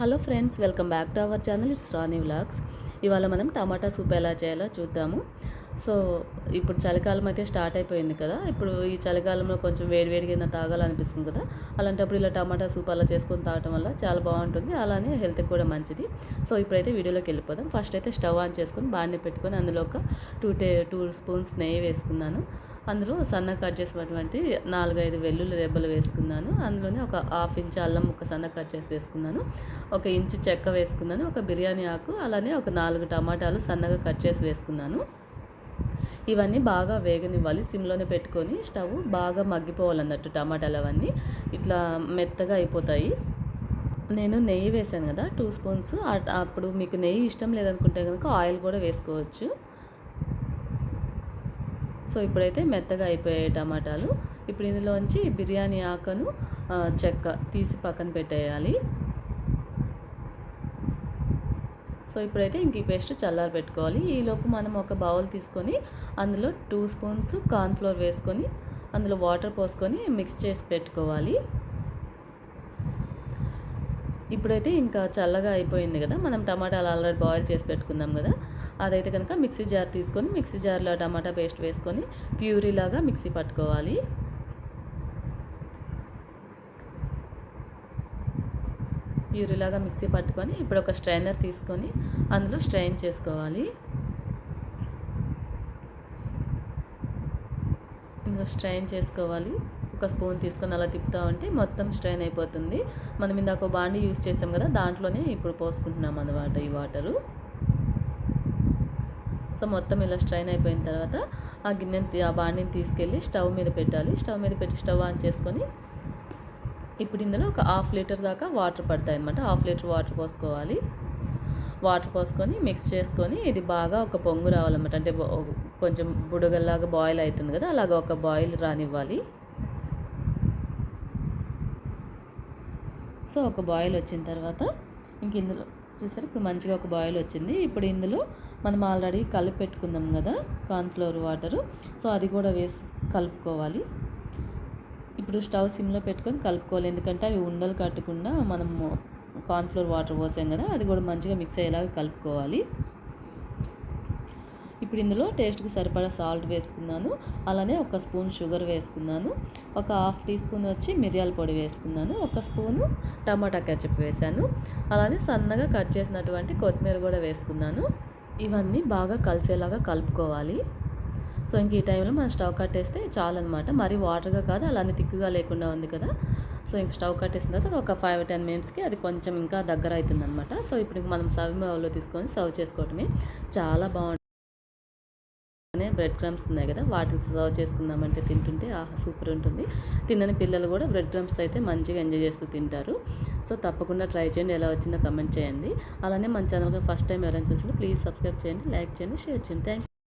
Hello friends welcome back to our channel. It's Rani vlogs. ఇవాళ మనం టమాటా soup ఎలా చేయాలో చూద్దాము. సో ఇప్పుడు చలికాలం అయితే స్టార్ట్ అయిపోయింది కదా. ఇప్పుడు ఈ చలికాలంలో కొంచెం వేడివేడిగా ఏదైనా తాగాలనిపిస్తుంది కదా. అలాంటప్పుడు ఇలా టమాటా సూప్ అలా చేసుకొని తాగటం వల్ల చాలా బాగుంటుంది. అలానే హెల్త్కి కూడా మంచిది. సో ఇప్పుడైతే వీడియోలోకి వెళ్ళిపోదాం. ఫస్ట్ అయితే స్టవ్ ఆన్ చేసుకొని బాండి పెట్టుకొని అందులో ఒక టూ టే టూ స్పూన్స్ నెయ్యి వేసుకున్నాను. అందులో సన్నగా కట్ చేసినటువంటి నాలుగైదు వెల్లుల్లి రెబ్బలు వేసుకున్నాను. అందులోనే ఒక హాఫ్ ఇంచ్ అల్లం ముక్క సన్న కట్ చేసి వేసుకున్నాను. ఒక ఇంచు చెక్క వేసుకున్నాను. ఒక బిర్యానీ ఆకు అలానే ఒక నాలుగు టమాటాలు సన్నగా కట్ చేసి వేసుకున్నాను. ఇవన్నీ బాగా వేగనివ్వాలి. సిమ్లోనే పెట్టుకొని స్టవ్ బాగా మగ్గిపోవాలన్నట్టు టమాటాలు అవన్నీ. ఇట్లా మెత్తగా అయిపోతాయి. నేను నెయ్యి వేసాను కదా టూ స్పూన్స్. అప్పుడు మీకు నెయ్యి ఇష్టం లేదనుకుంటే కనుక ఆయిల్ కూడా వేసుకోవచ్చు. సో ఇప్పుడైతే మెత్తగా అయిపోయాయి టమాటాలు. ఇప్పుడు ఇందులోంచి బిర్యానీ ఆకను చెక్క తీసి పక్కన పెట్టేయాలి. సో ఇప్పుడైతే ఇంక ఈ పేస్ట్ చల్లారి పెట్టుకోవాలి. ఈలోపు మనం ఒక బౌల్ తీసుకొని అందులో టూ స్పూన్స్ కార్న్ఫ్లోర్ వేసుకొని అందులో వాటర్ పోసుకొని మిక్స్ చేసి పెట్టుకోవాలి. ఇప్పుడైతే ఇంకా చల్లగా అయిపోయింది కదా మనం టమాటాలు ఆల్రెడీ బాయిల్ చేసి పెట్టుకుందాం కదా అదైతే కనుక మిక్సీ జార్ తీసుకొని మిక్సీ జార్లో టమాటా పేస్ట్ వేసుకొని ప్యూరీలాగా మిక్సీ పట్టుకోవాలి. ప్యూరీలాగా మిక్సీ పట్టుకొని ఇప్పుడు ఒక స్ట్రైనర్ తీసుకొని అందులో స్ట్రైన్ చేసుకోవాలి. ఇందులో స్ట్రైన్ చేసుకోవాలి. ఒక స్పూన్ తీసుకొని అలా తిప్పుతా ఉంటే మొత్తం స్ట్రైన్ అయిపోతుంది. మనం ఇందాక బాండి యూస్ చేసాం కదా దాంట్లోనే ఇప్పుడు పోసుకుంటున్నాం అన్నమాట ఈ వాటరు. సో మొత్తం ఇలా స్ట్రైన్ అయిపోయిన తర్వాత ఆ గిన్నెని ఆ బాణిని తీసుకెళ్ళి స్టవ్ మీద పెట్టాలి. స్టవ్ మీద పెట్టి స్టవ్ ఆన్ చేసుకొని ఇప్పుడు ఇందులో ఒక హాఫ్ లీటర్ దాకా వాటర్ పడతాయి అనమాట హాఫ్ లీటర్ వాటర్ పోసుకోవాలి. వాటర్ పోసుకొని మిక్స్ చేసుకొని ఇది బాగా ఒక పొంగు రావాలన్నమాట. అంటే కొంచెం బుడగల్లాగా బాయిల్ అవుతుంది కదా అలాగ ఒక బాయిల్ రానివ్వాలి. సో ఒక బాయిల్ వచ్చిన తర్వాత ఇంక ఇందులో చూసారు? ఇప్పుడు మంచిగా ఒక బాయిల్ వచ్చింది. ఇప్పుడు ఇందులో మనం ఆల్రెడీ కలిపి పెట్టుకుందాం కదా కార్న్ఫ్లోర్ వాటరు సో అది కూడా వేసి కలుపుకోవాలి. ఇప్పుడు స్టవ్ సిమ్లో పెట్టుకొని కలుపుకోవాలి. ఎందుకంటే అవి ఉండలు కట్టకుండా మనము కార్న్ఫ్లోర్ వాటర్ పోసాం కదా అది కూడా మంచిగా మిక్స్ అయ్యేలాగా కలుపుకోవాలి. ఇప్పుడు ఇందులో టేస్ట్కి సరిపడా సాల్ట్ వేసుకున్నాను. అలానే ఒక స్పూన్ షుగర్ వేసుకున్నాను. ఒక హాఫ్ టీ స్పూన్ వచ్చి మిరియాల పొడి వేసుకున్నాను. ఒక స్పూను టమాటా కెచప్ వేసాను అలానే సన్నగా కట్ చేసినటువంటి కొత్తిమీర కూడా వేసుకున్నాను. ఇవన్నీ బాగా కలిసేలాగా కలుపుకోవాలి. సో ఇంక ఈ టైంలో మనం స్టవ్ కట్టేస్తే చాలన్నమాట. మరీ వాటర్గా కాదు అలానే తిక్కుగా లేకుండా ఉంది కదా. సో ఇంక స్టవ్ కట్టేసిన తర్వాత ఒక ఫైవ్ టెన్ మినిట్స్కి అది కొంచెం ఇంకా దగ్గర అవుతుంది అనమాట సో ఇప్పుడు మనం సర్వ్ బౌల్లో తీసుకొని సర్వ్ చేసుకోవటమే. చాలా బాగుంటుంది. బ్రెడ్ క్రమ్స్ ఉన్నాయి కదా వాటిని సర్వ్ చేసుకుందామంటే తింటుంటే ఆహా సూపర్ ఉంటుంది. తినని పిల్లలు కూడా బ్రెడ్ క్రమ్స్ అయితే మంచిగా ఎంజాయ్ చేస్తూ తింటారు. సో తప్పకుండా ట్రై చేయండి ఎలా వచ్చిందో కమెంట్ చేయండి. అలానే మన ఛానల్గా ఫస్ట్ టైం ఎవరైనా చూసినా ప్లీజ్ సబ్స్క్రైబ్ చేయండి లైక్ చేయండి షేర్ చేయండి. థ్యాంక్